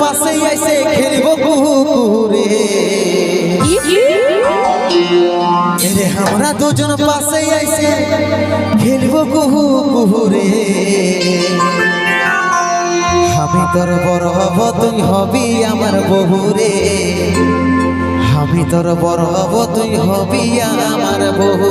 পাশে এসে খেলব পুকুরে রে আমরা দুজন পাশে এসে খেলব কুহুরে আমি তোর বড় হব, তুই হবি আমার বহুরে আমি তোর বড় হব, তুই হবি আমার বহু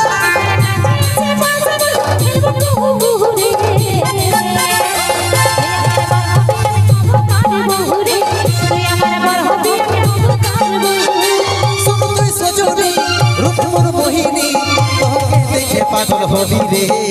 হবি রে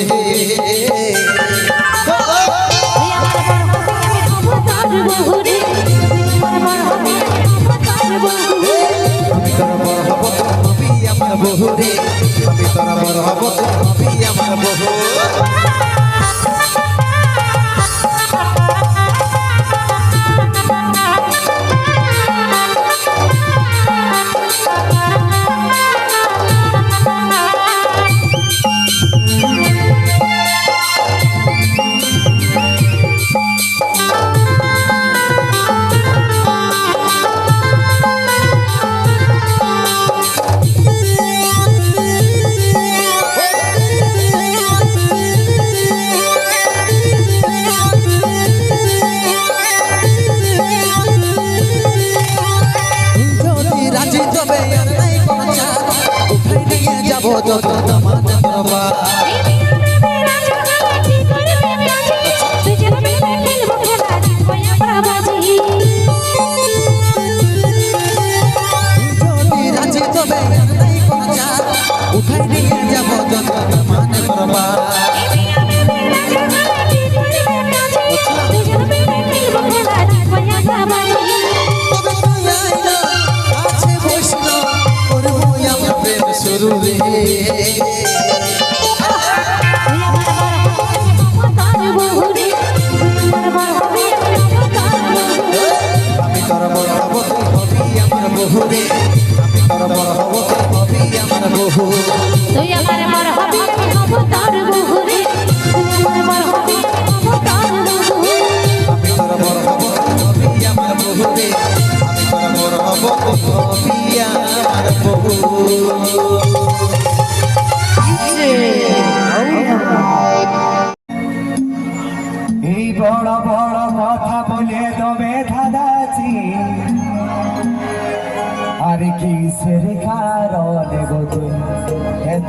দূরে আমি তোর বড় হব তুই হবি আমার বহু তুই আমার বহু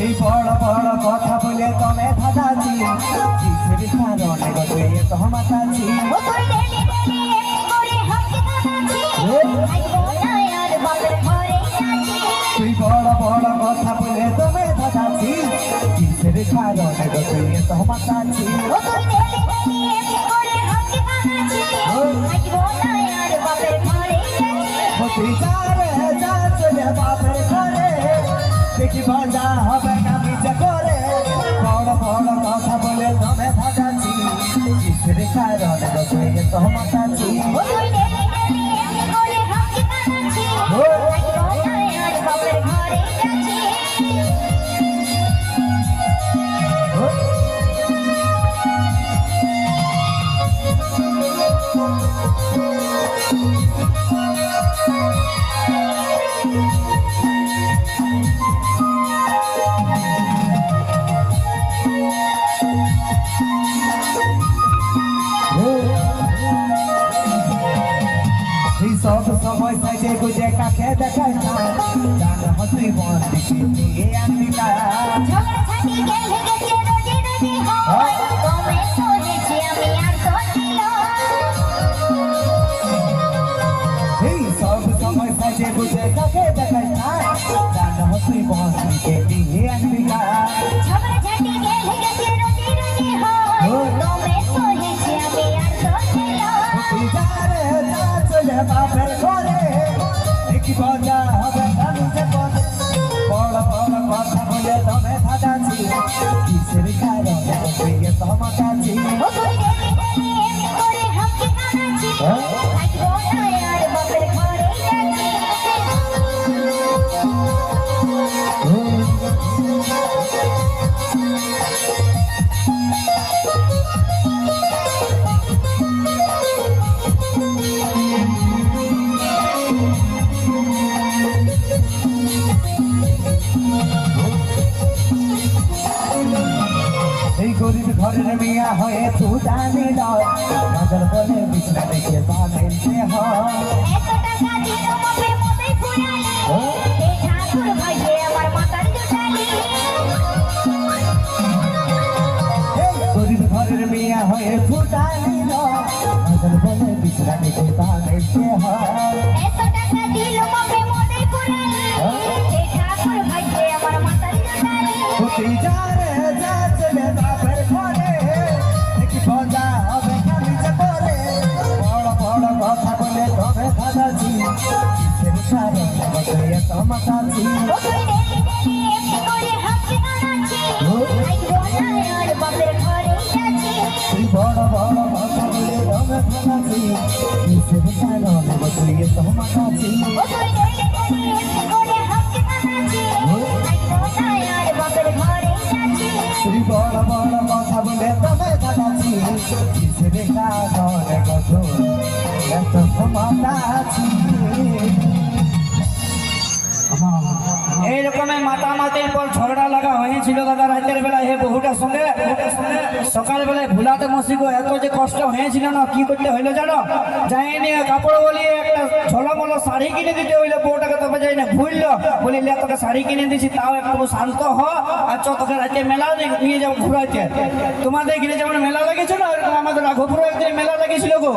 এই বড় বড় কথা বলে তবে ধাঁধাছি কিসের কারণে গো তুই এত ক্ষমতাছি ও তুই বড় বড় কথা বলে তবে ধাঁধাছি কিসের কারণে গো তুই এত তুই তুই যারে যা চলে বাপের ঘরে। দেখি বাজা হবে গো তুই এত গুজে কাকে দেখায় না? জান হতে মন দিকে নিয়ে আমি না এই সব সময় সাজে বুঝে কাকে টাকা দিল বাপে মতে ফুরালি এই ঠাকুর ভাইকে আমার মাথার জুটালি এই গরিব ঘরের মিয়া হয়ে তু জানি নয় নজর বলে বিছনা দেখে বানাইতে হয় এত টাকা দিল ডেলি এমনি করে হাঁটতে কাটাচ্ছি লাগবো না আর বাপের ঘরে যাচ্ছি তুই বড় বড় কথা বলে তবে ধাঁধাছি কিসের কারণে গঠন এত মাতাছি এইরকমের মাতামাতির পর ঝগড়া লাগা হয়েছিল দাদা রাতের বেলায় হে বহুটার সঙ্গে সকালবেলায় ভুলাতে মসিগো এত যে কষ্ট হয়েছিল না কি করতে হইল জানো যাই নিয়ে কাপড় বলিয়ে একটা ঝলমলো শাড়ি কিনে দিতে হইল বউটাকে তবে যাই না ভুললো বলি লে তোকে শাড়ি কিনে দিছি তাও একটু শান্ত হ আর চ তোকে রাতে মেলা নিয়ে- যাব ঘুরাইতে তোমাদের এখানে যেমন মেলা লেগেছে না এরকম আমাদের রাঘবপুরে একদিন মেলা লেগেছিল গো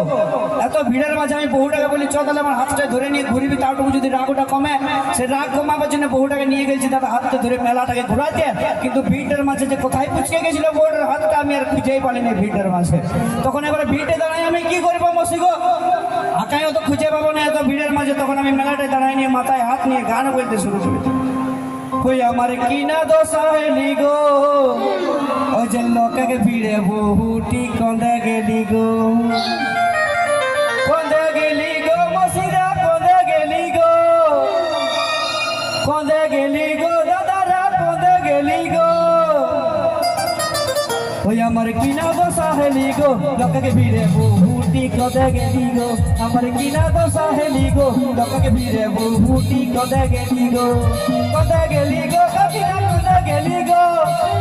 এত ভিড়ের মাঝে আমি বহুটাকে বলি চ তাহলে আমার হাতটা ধরে নিয়ে ঘুরবি তাওটুকু যদি রাগটা কমে। সে রাগ কমাবার জন্য বহুটাকে নিয়ে গেছি দাদা হাতটা ধরে মেলাটাকে ঘুরাইতে কিন্তু ভিড়ের মাঝে যে কোথায় পুচকে গেছিল বউটার হাতটা আমি আর খুঁজেই পালিনি ভিড়ের মাঝে। তখন এবারে ভিড়ে দাঁড়াই আমি, কি করব মসিগো আঁকাইও তো খুঁজে পাবো না এত ভিড়ের মাঝে। তখন আমি মেলাটায় দাঁড়াই নিয়ে মাথায় হাত নিয়ে গান বলতে শুরু করি। ওই আমার কিনা দশা হেলি গো? ওই যে লোককে ভিড়ে বহুটি কন্দে গেলি গো। কন্দে গেলি গো দাদারা কন্দে গেলি গো। ওই আমার কিনা দশা হেলি গো লোককে ভিড়ে বহুটি কদে গেলি গো। আমার কিনা দশা হেলি গো লোককে ভিড়ে বহুটি কদে গেলি গো। কদে গেলি গো কাকিনা কদে গেলি গো।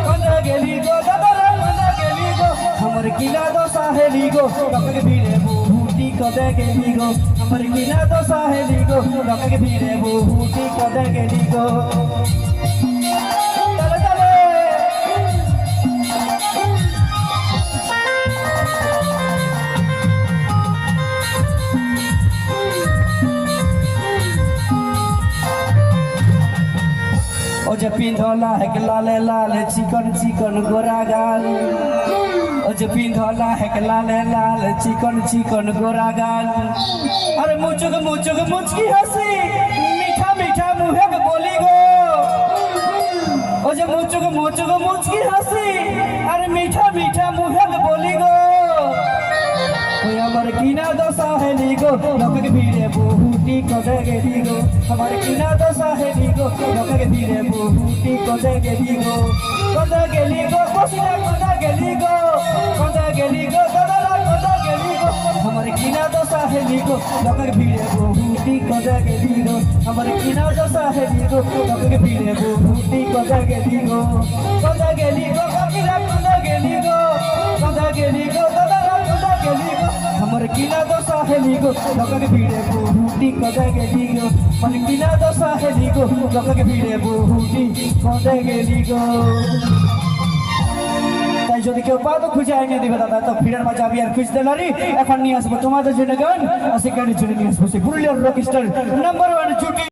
কদে গেলি গো দাদারা কদে গেলি গো। আমার কিনা দশা হেলি গো লোককে ভিড়ে বহুটি কদে গেলি গো আমার কিনা তো হেলি গো লোককে ফিরে বহুটি কদে গেলি যে পিন্ধলা হেক লালে লাল চিকন চিকন গোরা গাল। ও যে পিন্ধলা হেক লালে লাল চিকন চিকন গোরা গাল। আরে মুচুক মুচুক, মুচকি হাসি। মিঠা মিঠা মুহে বলি গো। ও যে মুচুক মুচুক, মুচকি হাসি। আরে মিঠা মিঠা কিনা দশা হেলি গো লোককে ভিড়ে বহুটি কদে গেলি গো আমার কিনা দশা হেলি গো লোককে ভিড়ে বহুটি কদে গেলি গো কদে গেলি গো কসিনা কদে গেলি গো কদে গেলি গো দাদারা কদে গেলি গো আমার কিনা দশা হেলি গো লোককে ভিড়ে বহুটি কদে গেলি গো আমার কিনা দশা হেলি গো লোককে ভিড়ে বহুটি কদে গেলি গো কদে গেলি গো কসিনা কদে গেলি গো গো লোককে ভিড়ে বহুটি কদে গেলি গো আমার কিনা দশা হেলি গো লোককে ভিড়ে বহুটি কদে গেলি গো তাই যদি কেউ পা তো খুঁজে আইনে দিবে দাদা, তো ফিরার মাঝে আমি আর খুঁজতে নারি। এখন নিয়ে আসব তোমাদের জন্য গান, আর সে গানের জন্য নিয়ে আসব সে পুরুলিয়ার রক স্টার নাম্বার ওয়ান জুটি।